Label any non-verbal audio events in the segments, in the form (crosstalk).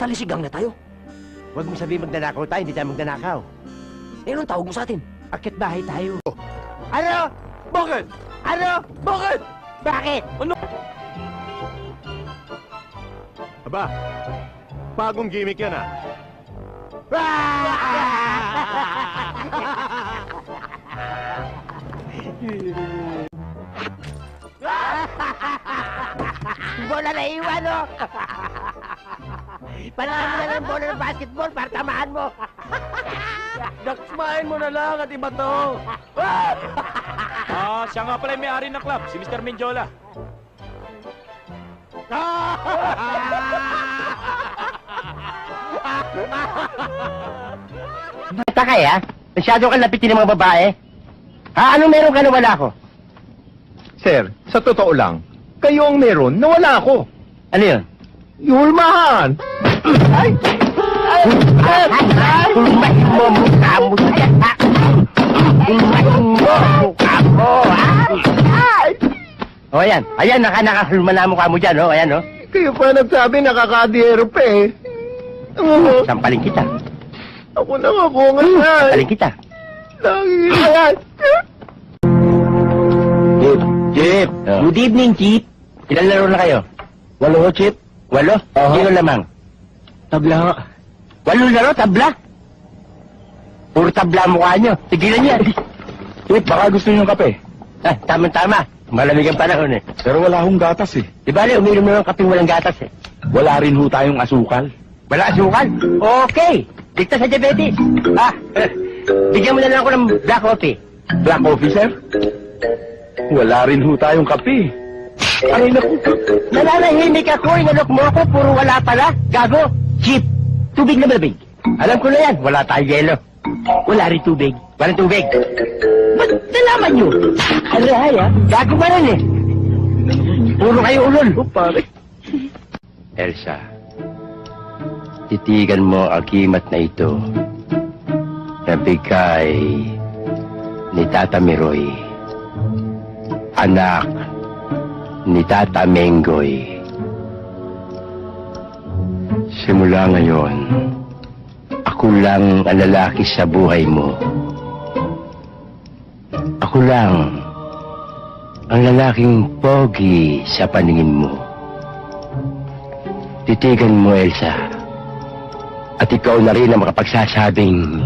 Sa lisigang na tayo. Huwag mo sabihin magnanakaw tayo, hindi tayo magnanakaw. Eh, anong tawag mo sa atin? Akit bahay tayo. Ano? Bakit? Ano? Bakit? Bakit? Aba, bagong gimmick yan ah. (laughs) bola na iwan, oh! Panahan mo na lang bola ng basketball para tamaan mo. (laughs) Daksmain mo na lang at iba to. (laughs) Ah, siya nga pala yung may-ari ng club, si Mr. Menjola. (laughs) Bata ka, ha? Masyado kang lapitin ng mga babae. Ha? Anong meron ka na wala ko? Sir, sa totoo lang, kayo ang meron na wala ako. Ano yun? Yulmahan! Ay! Ay! Ay! Ulmahin mo ang mukha mo? Ulmahin mo ang mukha mo? Ay! O, ayan. Ayan, naka nakahulma na mukha mo dyan, oh. Ayan, oh. Kayo pa nagsabi nakakadiyero pa eh. Oo, Sampaling kita. ako na nga po ngayon. Sampaling kita. Lagi yan. Jeep. Jeep. Good evening, Jeep. Ilan laro na kayo? Walo ho, Walo? Sino lamang? Tabla ho. Walo laro, tabla? Puro tabla ang mukha nyo. Tigilan niya. Jeep, baka gusto niyo ng kape. Ah, tama-tama. Malamig ang panahon eh. Pero wala akong gatas eh. Di ba, uminom na ng kapeng walang gatas eh. Wala rin ho tayong asukal. Wala asukal? Okay. Ligtas sa diabetes. Ah, bigyan mo na lang ako ng black coffee. Black coffee, sir? Wala rin ho tayong kape. Ay, naku. Nananahimik ako, inalok mo ako, puro wala pala. Gago, cheap. Tubig na malamig. Alam ko na yan, wala tayong yelo. Wala rin tubig. Walang tubig. Ba't nalaman nyo? Aray, ha? Gago ba rin eh? Puro kayo ulol. Oh, pare. Elsa, titigan mo ang kimat na ito na bigay ni Tata Miroy, anak ni Tata Menggoy. Simula ngayon, ako lang ang lalaki sa buhay mo. Ako lang ang lalaking pogi sa paningin mo. Titigan mo, Elsa. At ikaw na rin ang makapagsasabing,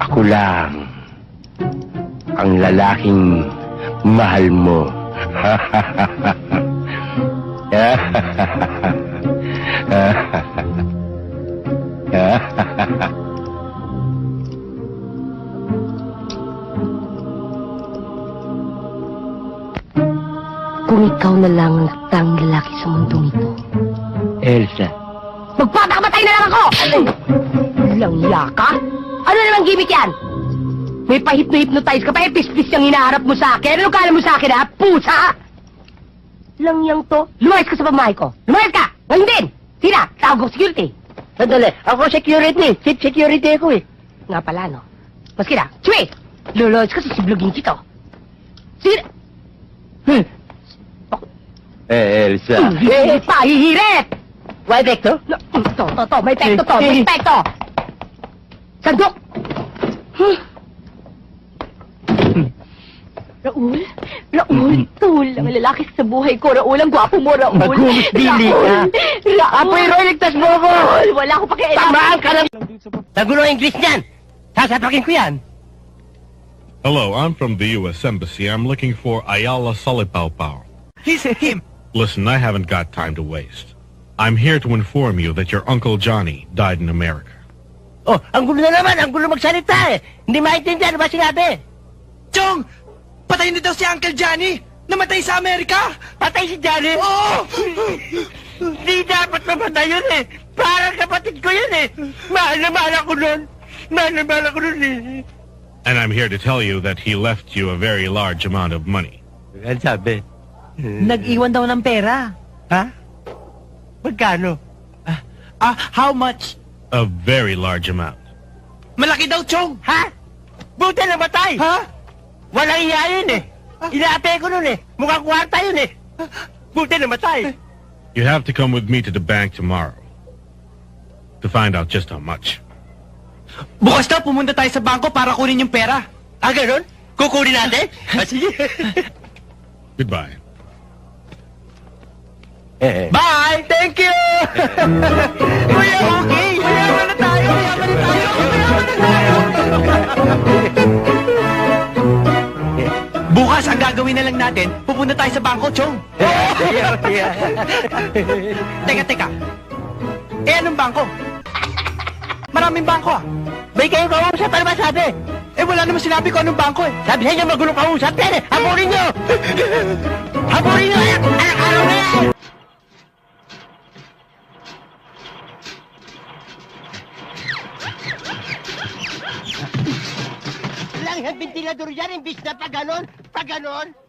ako lang ang lalaking mahal mo. Kung ikaw na lang ang naktang lalaki sa mundong ito, Elsa, magpapakamatay na lang ako! Lang yaka? Ano namang gimmick yan? May pahip-na-hypnotize ka pa, eh, pis-pis yung hinaharap mo sa akin. Ano kala mo sa akin, ha? Pusa! Lang yang to. Lumayas ka sa pamahay ko. Lumayas ka! Ngayon din! Sina, tawag ko security. sandali. Ako security. Chief security ako eh. Nga pala, no? Maski na, Chewie! Lulayas ka sa siblogin kito. Sina... Hmm. Eh, Elsa. Eh, pahihirit! Why, Vector? No, to, to, to, may pekto to, may pekto! Sandok! Hmm. Raul? Raul, Raul, ang lalaki sa buhay ko, Raul, ang gwapo mo, Raul. Magkumis dili ka. Raul! Apoy Roy, ligtas mo ako! Raul, wala akong pakialam. Tamaan ka lang! Nagulo ang English niyan! Sasapakin ko yan! Hello, I'm from the U.S. Embassy. I'm looking for Ayala Salipao. He's him. Listen, I haven't got time to waste. I'm here to inform you that your Uncle Johnny died in America. Oh, ang gulo na naman! Ang gulo magsalita eh! Hindi maintindihan ba sinabi? Chong! Patay na daw si Uncle Johnny! Namatay sa Amerika! Patay si Johnny! Oo! Hindi dapat mamatay yun eh! Parang kapatid ko yun eh! Mahal na mahal ako nun! Mahal na mahal ako nun eh! And I'm here to tell you that he left you a very large amount of money. Ano sabi? Nag-iwan daw ng pera. Ha? Magkano? Ah, how much? A very large amount. Malaki daw, Chong! Ha? Buti namatay! Ha? Walang iya yun eh! Inaate ko nun eh! Mukhang kwarta yun eh! Buti namatay! You have to come with me to the bank tomorrow to find out just how much. Bukas daw, pumunta tayo sa bangko para kunin yung pera. Ah, ganun? Kukunin natin? (laughs) ah, sige. (laughs) Goodbye. Bye! Thank you! (laughs) Kuya, okay! Mayaman na tayo! Mayaman na tayo! Mayaman na tayo! Bukas, ang gagawin na lang natin, pupunta tayo sa bangko, Chong. (laughs) teka, teka. Eh, anong bangko? Maraming bangko ah. May kayong kausap, ano ba sabi? Eh, wala naman sinabi ko anong bangko eh. Sabi sa inyo magulong kausap, pero haburin nyo! (laughs) Haburin nyo, anak! Anak, araw na yan! Lang ventilador yan, imbis na pa ganon, ganon.